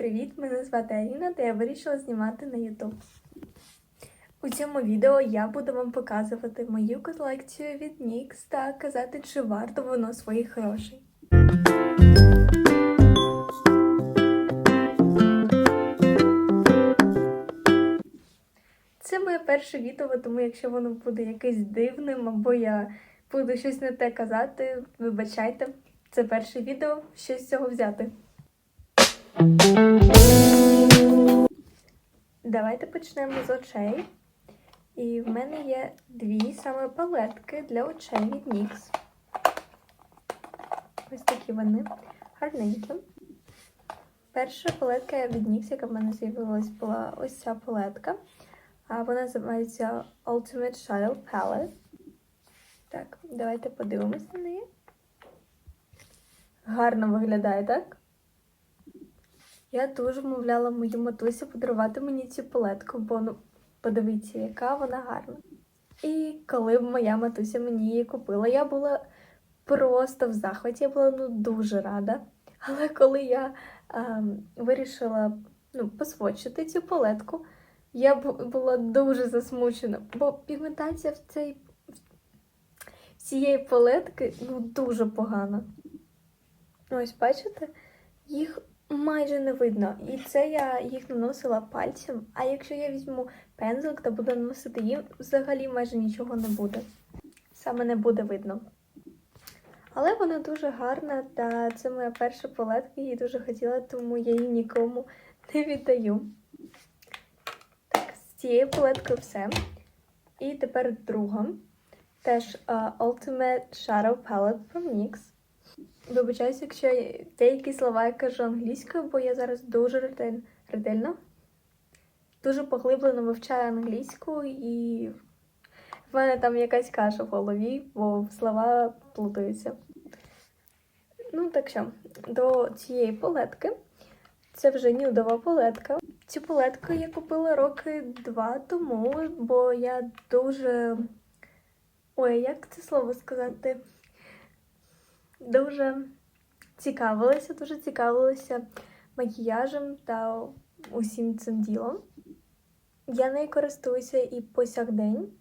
Привіт! Мене звати Аліна та я вирішила знімати на YouTube. У цьому відео я буду вам показувати мою колекцію від NYX та казати, чи варто воно своїх грошей. Це моє перше відео, тому якщо воно буде якесь дивним, або я буду щось не те казати, вибачайте. Це перше відео, що з цього взяти. Давайте почнемо з очей. І в мене є дві саме палетки для очей від NYX. Ось такі вони гарненькі. Перша палетка від NYX, яка в мене з'явилась, була ось ця палетка. А вона називається Ultimate Shadow Palette. Так, давайте подивимось на неї. Гарно виглядає, так? Я дуже вмовляла мою матусю подарувати мені цю палетку, бо ну, подивіться, яка вона гарна. І коли моя матуся мені її купила, я була просто в захваті, я була ну, дуже рада. Але коли я а, вирішила ну, посвочити цю палетку, я бу- була дуже засмучена, бо пігментація в цей в цієї палетки ну, дуже погана. Ось, бачите, їх майже не видно. І це я їх наносила пальцем. А якщо я візьму пензлик та буду наносити їм, взагалі майже нічого не буде. Саме не буде видно. Але вона дуже гарна, та це моя перша палетка, її дуже хотіла, тому я її нікому не віддаю. Так, з цією палеткою все. І тепер друга. Теж uh, Ultimate Shadow Palette from NYX. Вибачаюся, якщо я деякі слова я кажу англійською, бо я зараз дуже ретель... ретельно, дуже поглиблено вивчаю англійську, і в мене там якась каша в голові, бо слова плутаються. Ну, так що, до цієї палетки. Це вже нюдова палетка. Цю палетку я купила роки два тому, бо я дуже. Ой, як це слово сказати? Дуже цікавилася, дуже цікавилася макіяжем та усім цим ділом. Я нею користуюся і по сягдень.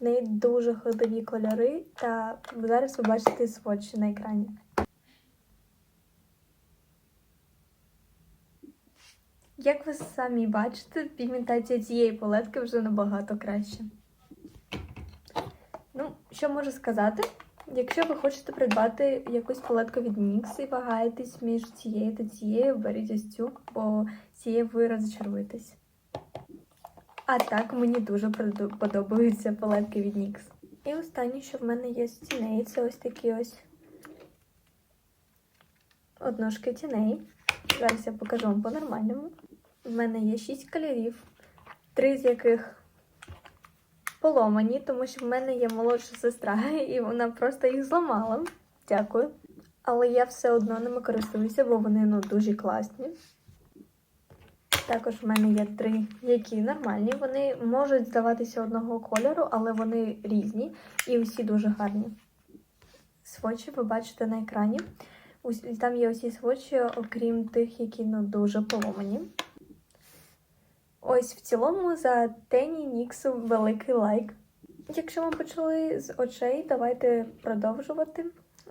В неї дуже ходові кольори, та зараз ви бачите сводчі на екрані. Як ви самі бачите, пігментація цієї палетки вже набагато краще. Ну, що можу сказати? Якщо ви хочете придбати якусь палетку від NYX і вагаєтесь між цією та цією, беріть ось цю, бо цією ви розчаруєтесь. А так, мені дуже подобаються палетки від NYX. І останнє, що в мене є з тіней, це ось такі ось одножки тіней. Зараз я покажу вам по-нормальному. В мене є 6 кольорів, три з яких поломані, тому що в мене є молодша сестра, і вона просто їх зламала. Дякую. Але я все одно ними користуюся, бо вони ну, дуже класні. Також в мене є три, які нормальні. Вони можуть здаватися одного кольору, але вони різні і усі дуже гарні. Свочі ви бачите на екрані. Там є усі свочі, окрім тих, які ну, дуже поломані. Ось в цілому за Тені Ніксу великий лайк. Якщо ми почали з очей, давайте продовжувати.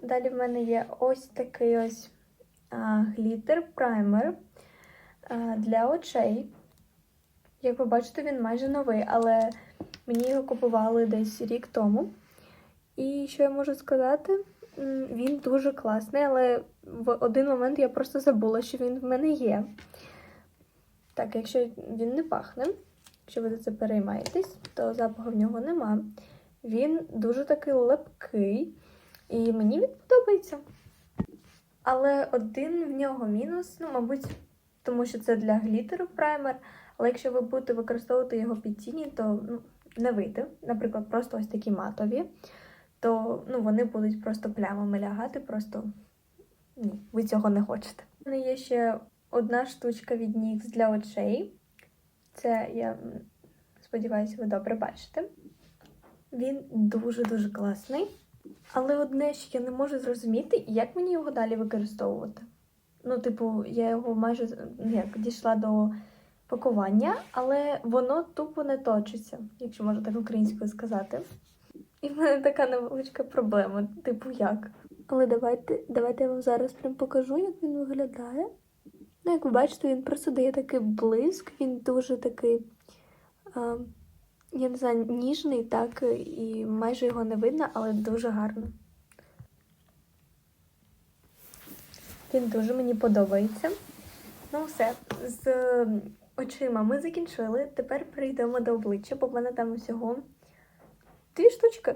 Далі в мене є ось такий ось глітер праймер для очей. Як ви бачите, він майже новий, але мені його купували десь рік тому. І що я можу сказати? Він дуже класний, але в один момент я просто забула, що він в мене є. Так, якщо він не пахне, якщо ви за це переймаєтесь, то запаху в нього нема. Він дуже такий лепкий, і мені він подобається. Але один в нього мінус, ну, мабуть, тому що це для глітеру праймер. Але якщо ви будете використовувати його під тіні, то ну, не вийде. Наприклад, просто ось такі матові, то ну, вони будуть просто плямами лягати, просто ні, ви цього не хочете. У мене є ще одна штучка від NYX для очей. Це я сподіваюся, ви добре бачите. Він дуже-дуже класний. Але одне, що я не можу зрозуміти, як мені його далі використовувати. Ну, типу, я його майже ну, як дійшла до пакування, але воно тупо не точиться, якщо можна так українською сказати. І в мене така невеличка проблема, типу як. Але давайте, давайте я вам зараз прям покажу, як він виглядає. Ну, як ви бачите, він просто дає такий блиск, він дуже такий, а, я не знаю, ніжний, так, і майже його не видно, але дуже гарно. Він дуже мені подобається. Ну, все, з е, очима ми закінчили. Тепер перейдемо до обличчя, бо в мене там усього дві штучки.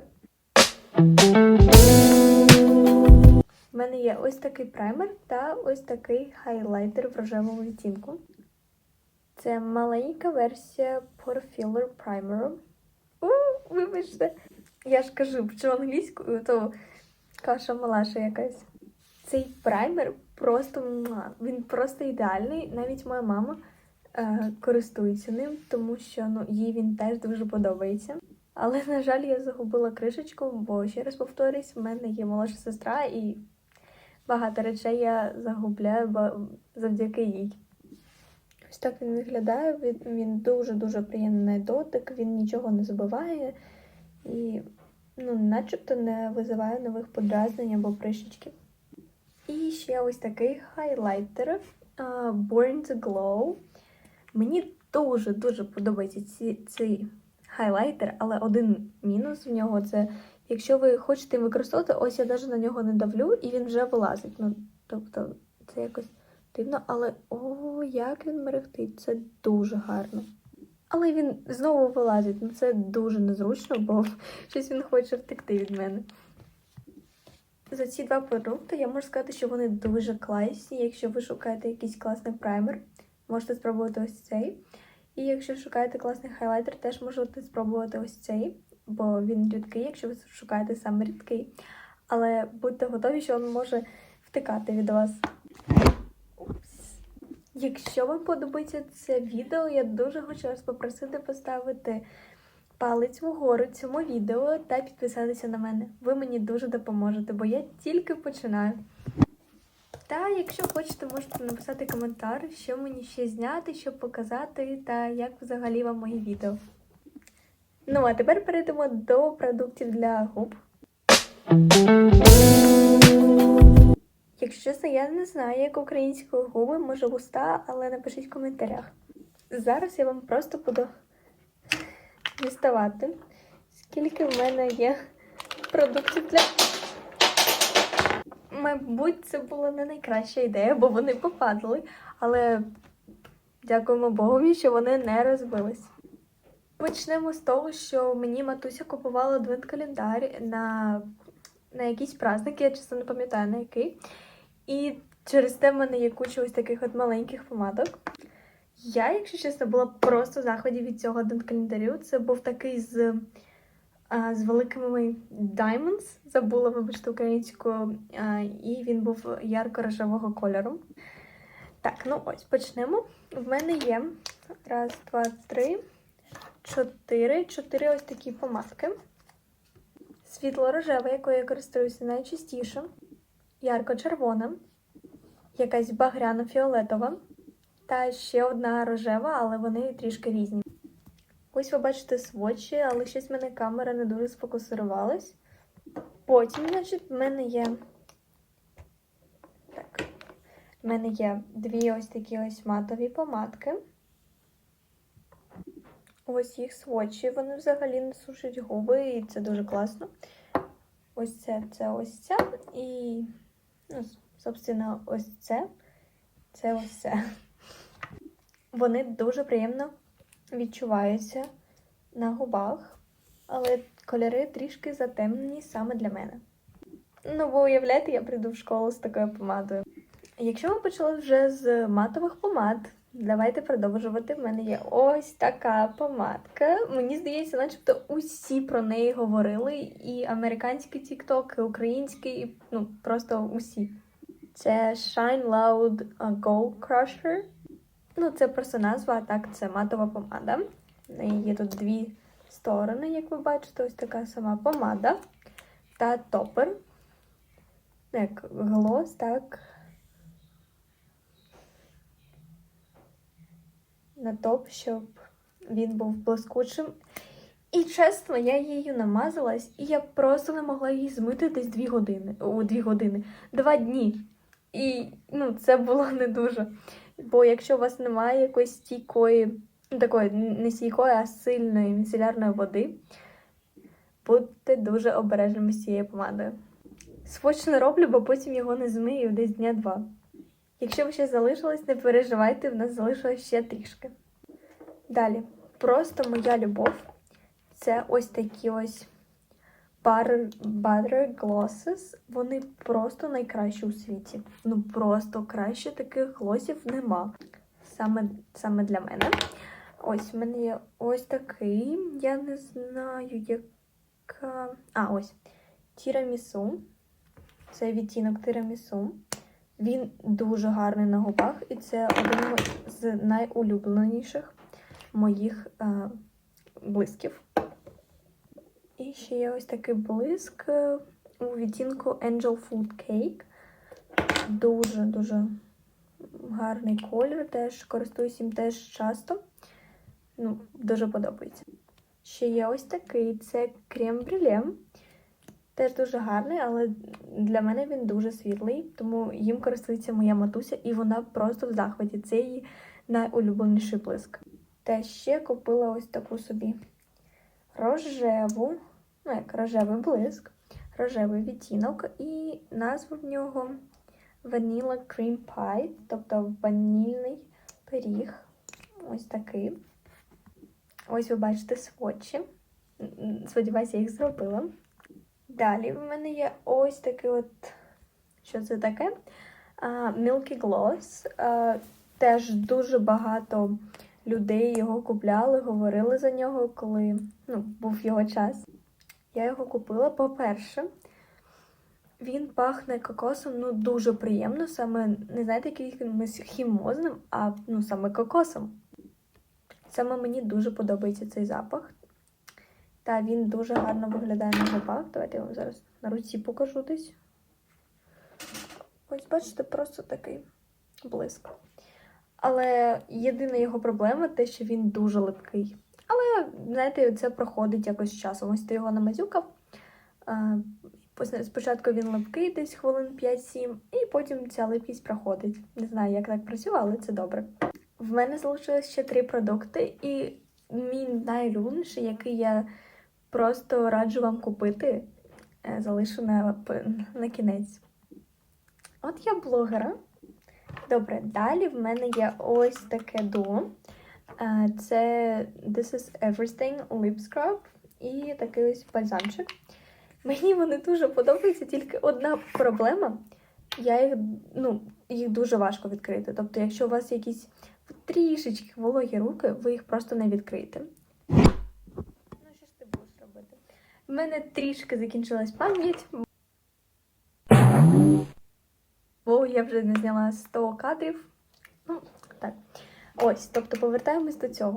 У мене є ось такий праймер та ось такий хайлайтер в рожевому відтінку. Це маленька версія Pore Filler Primer. У, вибачте. Я ж кажу, вчу англійською, то каша малаша якась. Цей праймер просто він просто ідеальний. Навіть моя мама е, користується ним, тому що ну, їй він теж дуже подобається. Але, на жаль, я загубила кришечку, бо ще раз повторюсь, в мене є молодша сестра, і багато речей я загубляю завдяки їй. Ось так він виглядає. Він, дуже-дуже приємний дотик, він нічого не забиває і, ну, начебто не визиває нових подразнень або прищичків. І ще ось такий хайлайтер Born to Glow. Мені дуже-дуже подобається ці, цей хайлайтер, але один мінус в нього це, якщо ви хочете використовувати, ось я навіть на нього не давлю, і він вже вилазить. Ну, тобто, це якось дивно, але о, як він мерехтить, це дуже гарно. Але він знову вилазить, ну це дуже незручно, бо щось він хоче втекти від мене. За ці два продукти я можу сказати, що вони дуже класні. Якщо ви шукаєте якийсь класний праймер, можете спробувати ось цей. І якщо шукаєте класний хайлайтер, теж можете спробувати ось цей, бо він рідкий, якщо ви шукаєте саме рідкий. Але будьте готові, що він може втикати від вас. Якщо вам подобається це відео, я дуже хочу вас попросити поставити палець вгору цьому відео та підписатися на мене. Ви мені дуже допоможете, бо я тільки починаю. Та якщо хочете, можете написати коментар, що мені ще зняти, що показати, та як взагалі вам мої відео. Ну, а тепер перейдемо до продуктів для губ. Якщо чесно, я не знаю, як українською губи, може вуста, але напишіть в коментарях. Зараз я вам просто буду діставати, скільки в мене є продуктів для. Мабуть, це була не найкраща ідея, бо вони попадали, але дякуємо Богові, що вони не розбились. Почнемо з того, що мені матуся купувала адвент-календар на, на якийсь праздник, я чесно не пам'ятаю на який. І через те в мене є куча ось таких от маленьких помадок. Я, якщо чесно, була просто в захваті від цього адвент-календарю. Це був такий з, з великими diamonds, забула, вибачте, українською, і він був ярко-рожевого кольору. Так, ну ось почнемо. В мене є раз, два, три, чотири. Чотири ось такі помадки. Світло-рожева, якою я користуюся найчастіше. Ярко-червона, якась багряно-фіолетова. Та ще одна рожева, але вони трішки різні. Ось ви бачите свочі, але щось в мене камера не дуже сфокусувалась. Потім, значить, в мене є. Так. В мене є дві ось такі ось матові помадки. Ось їх свочі. Вони взагалі не сушать губи, і це дуже класно. Ось це, це ось ця. І, ну, собственно, ось це. Це ось це. Вони дуже приємно відчуваються на губах, але кольори трішки затемнені саме для мене. Ну, бо уявляєте, я прийду в школу з такою помадою. Якщо ми почали вже з матових помад, давайте продовжувати. В мене є ось така помадка. Мені здається, начебто усі про неї говорили. І американський TikTok, і український, і, ну просто усі. Це Shine Loud Gold Crusher. Ну, це просто назва, а так це матова помада. Є тут дві сторони, як ви бачите, ось така сама помада та топер. Як глос, так. На топ, щоб він був блискучим. І чесно, я її намазалась, і я просто не могла її змити десь дві години. О, 2 години. 2 дні. І ну, це було не дуже. Бо якщо у вас немає якоїсь стійкої, ну, такої не стійкої, а сильної міцелярної води, будьте дуже обережними з цією помадою. Сводч не роблю, бо потім його не змию десь дня два. Якщо ви ще залишились, не переживайте, в нас залишилось ще трішки. Далі, просто моя любов. Це ось такі ось Butter, Butter Glosses. Вони просто найкращі у світі. Ну просто краще таких глосів нема. Саме, саме для мене. Ось в мене є ось такий. Я не знаю, яка. А, ось. Тірамісу. Це відтінок тирамісу. Він дуже гарний на губах, і це один з найулюбленіших моїх е, блисків. Ще є ось такий блиск е, у відтінку Angel Food Cake. Дуже-дуже гарний колір. Теж користуюсь їм теж часто. Ну, дуже подобається. Ще є ось такий це крем брюле. Теж дуже гарний, але для мене він дуже світлий, тому їм користується моя матуся, і вона просто в захваті. Це її найулюбленіший блиск. Та ще купила ось таку собі рожеву, ну як рожевий блиск, рожевий відтінок, і назва в нього Vanilla Cream Pie, тобто ванільний пиріг. Ось такий. Ось ви бачите сводчі. Сподіваюся, я їх зробила. Далі в мене є ось такий от, що це таке? Uh, Milky Gloss. Uh, теж дуже багато людей його купляли, говорили за нього, коли ну, був його час. Я його купила. По-перше, він пахне кокосом ну, дуже приємно, саме не знаєте, якимось хімозним, а ну, саме кокосом. Саме мені дуже подобається цей запах. Та він дуже гарно виглядає на губах. Давайте я вам зараз на руці покажу десь. Ось, бачите, просто такий блиск. Але єдина його проблема те, що він дуже липкий. Але, знаєте, це проходить якось з часом. Ось ти його намазюкав. Спочатку він липкий, десь хвилин 5-7, і потім ця липкість проходить. Не знаю, як так працює, але це добре. В мене залишилось ще три продукти, і мій найулюбленіший, який я просто раджу вам купити, е, залишу на, на кінець. От я блогера. Добре, далі в мене є ось таке дуо. Це This is Everything Lip Scrub і такий ось бальзамчик. Мені вони дуже подобаються, тільки одна проблема. Я їх, ну, їх дуже важко відкрити. Тобто, якщо у вас якісь трішечки вологі руки, ви їх просто не відкриєте. Ну, що ж ти будеш робити? В мене трішки закінчилась пам'ять. Бо я вже не зняла 100 кадрів. Ну. Ось, тобто повертаємось до цього.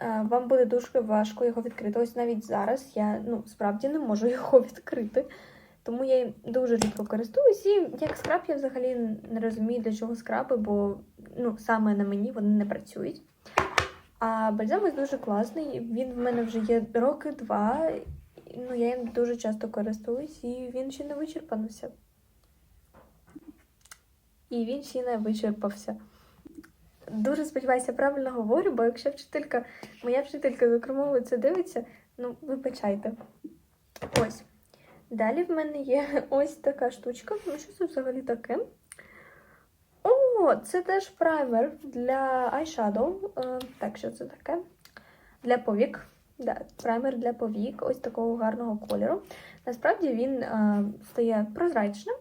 Вам буде дуже важко його відкрити. Ось навіть зараз я ну, справді не можу його відкрити. Тому я їм дуже рідко користуюсь. І як скраб я взагалі не розумію, для чого скраби, бо ну, саме на мені вони не працюють. А бальзам ось дуже класний. Він в мене вже є роки два. Ну, я їм дуже часто користуюсь, і він ще не вичерпався. І він ще не вичерпався. Дуже сподіваюся, правильно говорю, бо якщо вчителька, моя вчителька зокрема це дивиться, ну, вибачайте. Ось. Далі в мене є ось така штучка. Ну, що це взагалі таке? О, це теж праймер для eyeshadow. Е, так, що це таке? Для повік. Да, Праймер для повік, ось такого гарного кольору. Насправді він е, стає прозрачним.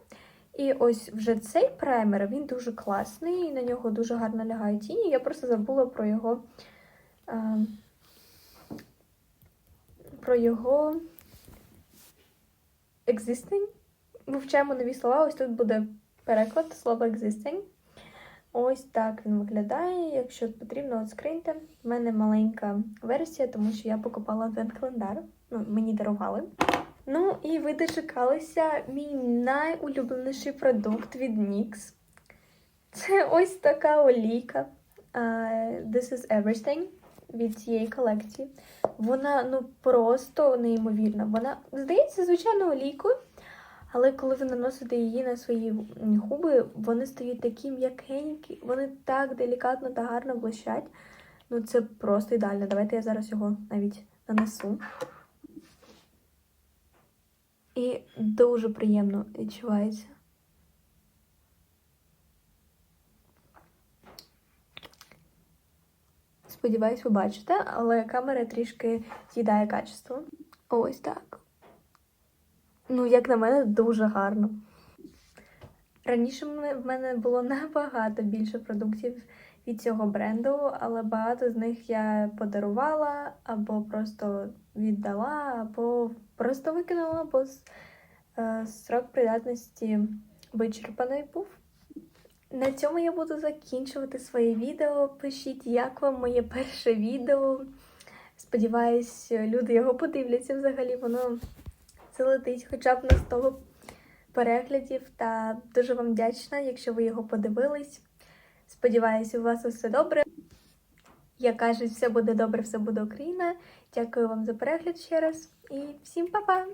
І ось вже цей праймер, він дуже класний, на нього дуже гарно лягають тіні. Я просто забула про його. Е, про його existing. Вивчаємо нові слова. Ось тут буде переклад слова existing. Ось так він виглядає. Якщо потрібно, от скриньте. У мене маленька версія, тому що я покупала адвент-календар. Ну, мені дарували. Ну, і ви дочекалися мій найулюбленіший продукт від NYX. Це ось така олійка. е, This is Everything від цієї колекції. Вона ну просто неймовірна. Вона здається звичайною олійкою, але коли ви наносите її на свої губи, вони стають такі м'якенькі, вони так делікатно та гарно блищать. Ну це просто ідеально. Давайте я зараз його навіть нанесу. І дуже приємно відчувається. Сподіваюсь, ви бачите, але камера трішки з'їдає качество. Ось так. Ну, як на мене, дуже гарно. Раніше в мене- було набагато більше продуктів від цього бренду, але багато з них я подарувала, або просто віддала, або просто викинула, бо е, срок придатності вичерпаний був. На цьому я буду закінчувати своє відео. Пишіть, як вам моє перше відео. Сподіваюсь, люди його подивляться взагалі. Воно залетить хоча б на 100 переглядів. Та дуже вам вдячна, якщо ви його подивились. Сподіваюсь, у вас усе добре. Як кажуть, все буде добре, все буде Україна. Дякую вам за перегляд ще раз і всім па-па!